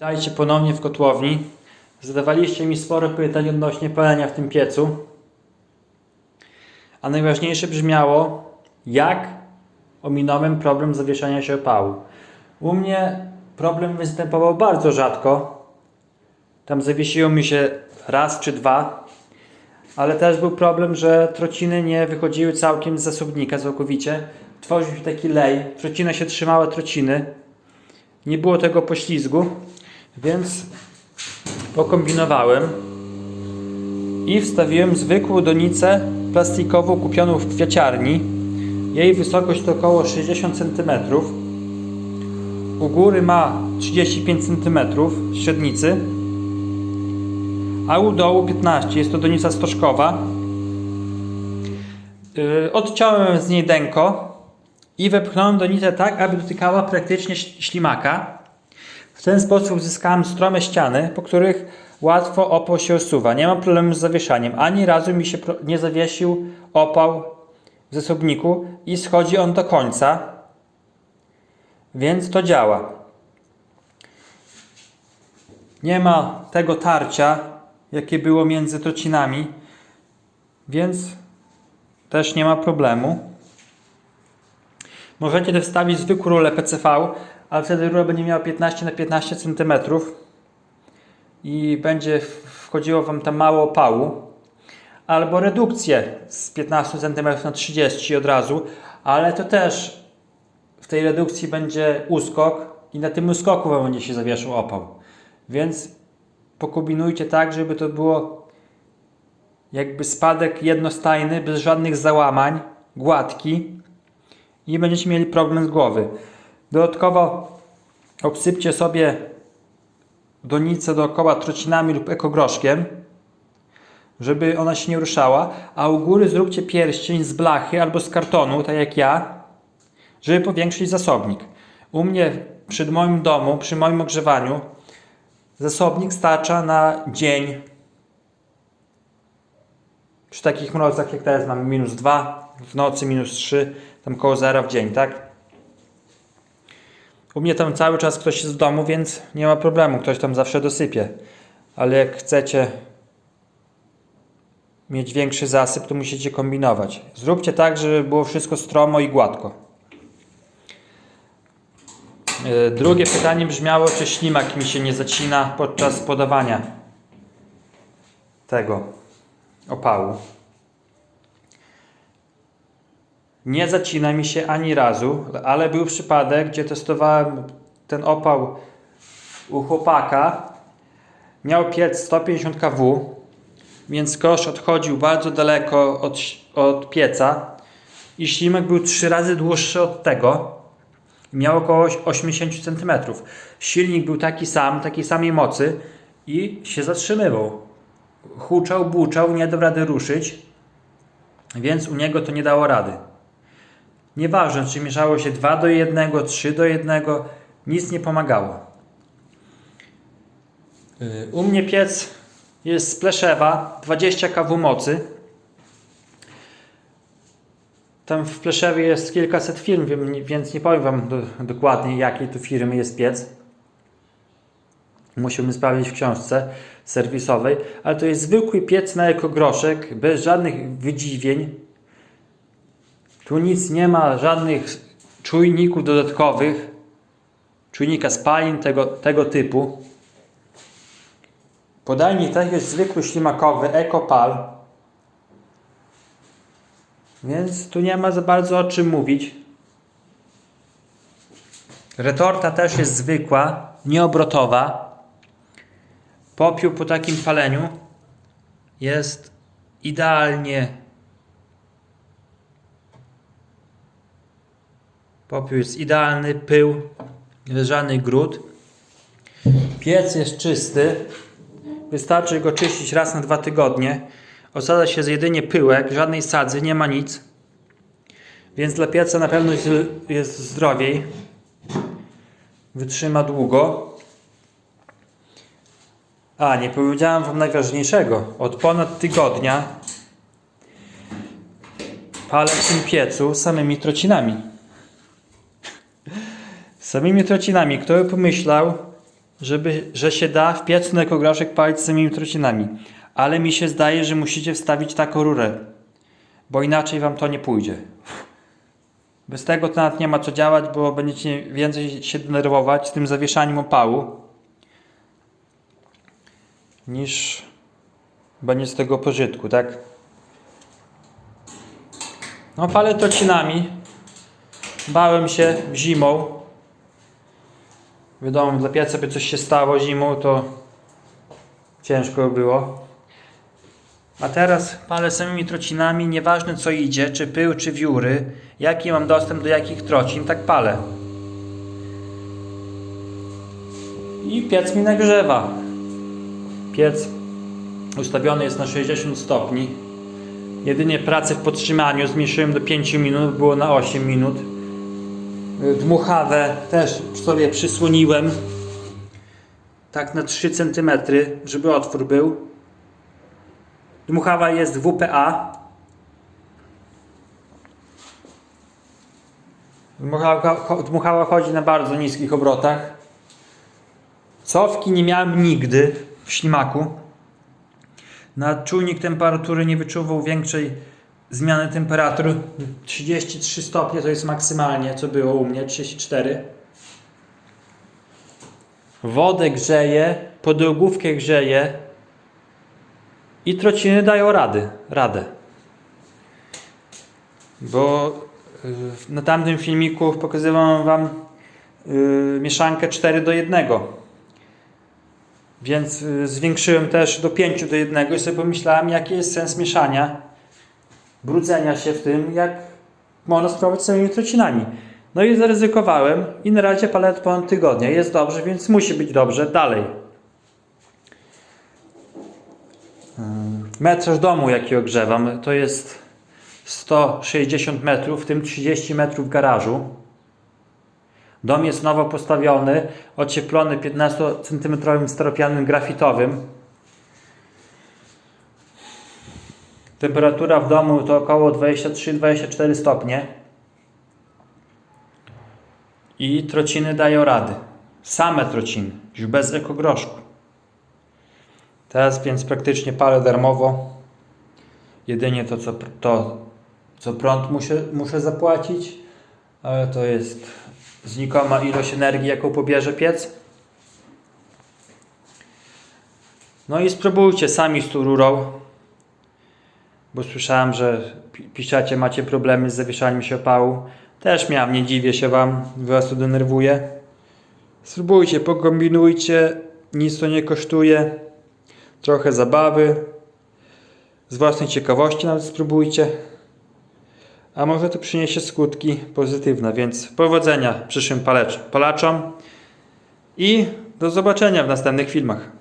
Witajcie ponownie w kotłowni. Zadawaliście mi sporo pytań odnośnie palenia w tym piecu. A najważniejsze brzmiało, jak ominąłem problem zawieszania się opału. U mnie problem występował bardzo rzadko. Tam zawiesiło mi się raz czy dwa. Ale też był problem, że trociny nie wychodziły całkiem z zasobnika całkowicie. Tworzył się taki lej. Trocina się trzymała trociny. Nie było tego poślizgu. Więc pokombinowałem i wstawiłem zwykłą donicę plastikową kupioną w kwiaciarni. Jej wysokość to około 60 cm. U góry ma 35 cm średnicy, a u dołu 15. Jest to donica stożkowa. Yy, Odciąłem z niej denko i wepchnąłem donicę tak, aby dotykała praktycznie ślimaka. Ten sposób uzyskałem strome ściany, po których łatwo opał się osuwa. Nie mam problemu z zawieszaniem. Ani razu mi się nie zawiesił opał w zasobniku i schodzi on do końca. Więc to działa. Nie ma tego tarcia, jakie było między trocinami, więc też nie ma problemu. Możecie też wstawić zwykłą rurę PCV, ale wtedy rura będzie miała 15 na 15 cm i będzie wchodziło Wam tam mało opału. Albo redukcję z 15 cm na 30 od razu, ale to też w tej redukcji będzie uskok i na tym uskoku Wam będzie się zawieszał opał. Więc pokombinujcie tak, żeby to było jakby spadek jednostajny, bez żadnych załamań, gładki i będziecie mieli problem z głowy. Dodatkowo obsypcie sobie donicę dookoła trocinami lub ekogroszkiem, żeby ona się nie ruszała, a u góry zróbcie pierścień z blachy albo z kartonu, tak jak ja, żeby powiększyć zasobnik. U mnie przy moim domu, przy moim ogrzewaniu, zasobnik starcza na dzień. Przy takich mrozach jak teraz mamy minus 2, w nocy minus 3, tam koło zera w dzień, tak? U mnie tam cały czas ktoś jest w domu, więc nie ma problemu, ktoś tam zawsze dosypie. Ale jak chcecie mieć większy zasyp, to musicie kombinować. Zróbcie tak, żeby było wszystko stromo i gładko. Yy, Drugie pytanie brzmiało, czy ślimak mi się nie zacina podczas podawania tego opału. Nie zacina mi się ani razu, ale był przypadek, gdzie testowałem ten opał u chłopaka. Miał piec 150 kW, więc kosz odchodził bardzo daleko od, od pieca i ślimak był trzy razy dłuższy od tego. Miał około 80 cm. Silnik był taki sam, takiej samej mocy i się zatrzymywał. Huczał, buczał, nie dał rady ruszyć, więc u niego to nie dało rady. Nieważne, czy mieszało się 2 do 1, 3 do 1, nic nie pomagało. Yy, U mnie piec jest z Pleszewa, 20 kW mocy. Tam w Pleszewie jest kilkaset firm, więc nie powiem Wam do, dokładnie jakiej tu firmy jest piec. Musiałbym sprawdzić w książce serwisowej, ale to jest zwykły piec na ekogroszek, bez żadnych wydziwień. Tu nic nie ma, żadnych czujników dodatkowych, czujnika spalin tego, tego typu. Podajnik też jest zwykły ślimakowy, EcoPal. Więc tu nie ma za bardzo o czym mówić. Retorta też jest zwykła, nieobrotowa. Popiół po takim paleniu jest idealnie Popiół jest idealny, pył, żadnych grud. Piec jest czysty. Wystarczy go czyścić raz na dwa tygodnie. Osadza się z jedynie pyłek, żadnej sadzy, nie ma nic. Więc dla pieca na pewno jest, jest zdrowiej. Wytrzyma długo. A, nie powiedziałem Wam najważniejszego. Od ponad tygodnia palę w tym piecu samymi trocinami. Samymi trocinami. Kto by pomyślał, żeby, że się da w piecu na ekogroszek palić samymi trocinami. Ale mi się zdaje, że musicie wstawić taką rurę, bo inaczej wam to nie pójdzie. Bez tego to nawet nie ma co działać, bo będziecie więcej się denerwować z tym zawieszaniem opału niż będzie z tego pożytku, tak? No palę trocinami. Bałem się zimą. Wiadomo, dla pieca by coś się stało zimą, to ciężko było. A teraz palę samymi trocinami, nieważne co idzie, czy pył, czy wióry, jaki mam dostęp do jakich trocin, tak palę. I piec mi nagrzewa. Piec ustawiony jest na 60 stopni. Jedynie pracę w podtrzymaniu zmniejszyłem do 5 minut, było na 8 minut. Dmuchawę też sobie przysłoniłem tak na 3 cm, żeby otwór był. Dmuchawa jest WPA. Dmuchała, chodzi na bardzo niskich obrotach. Cofki nie miałem nigdy w ślimaku. Na czujnik temperatury nie wyczuwał większej zmiany temperatury. 33 stopnie to jest maksymalnie, co było u mnie, 34. Wodę grzeje, podłogówkę grzeje i trociny dają rady, radę. Bo y, na tamtym filmiku pokazywałem Wam y, mieszankę 4 do 1. Więc y, zwiększyłem też do 5 do 1 i sobie pomyślałem, jaki jest sens mieszania, brudzenia się w tym, jak można spróbować z samymi trocinami. No i zaryzykowałem i na razie palę od ponad tygodnia. Jest dobrze, więc musi być dobrze. Dalej. Ym, Metraż domu, jaki ogrzewam, to jest 160 metrów, w tym 30 metrów garażu. Dom jest nowo postawiony, ocieplony 15 cm steropianem grafitowym. Temperatura w domu to około 23-24 stopnie. I trociny dają rady. Same trociny, już bez ekogroszku. Teraz więc praktycznie palę darmowo. Jedynie to, co, to, co prąd muszę, muszę zapłacić, ale to jest znikoma ilość energii, jaką pobierze piec. No i spróbujcie sami z tą rurą, bo słyszałem, że pi- piszecie, macie problemy z zawieszaniem się opału. Też miałem, nie dziwię się Wam, Was to denerwuje. Spróbujcie, pokombinujcie, nic to nie kosztuje. Trochę zabawy, z własnej ciekawości nawet spróbujcie. A może to przyniesie skutki pozytywne, więc powodzenia przyszłym palecz- palaczom i do zobaczenia w następnych filmach.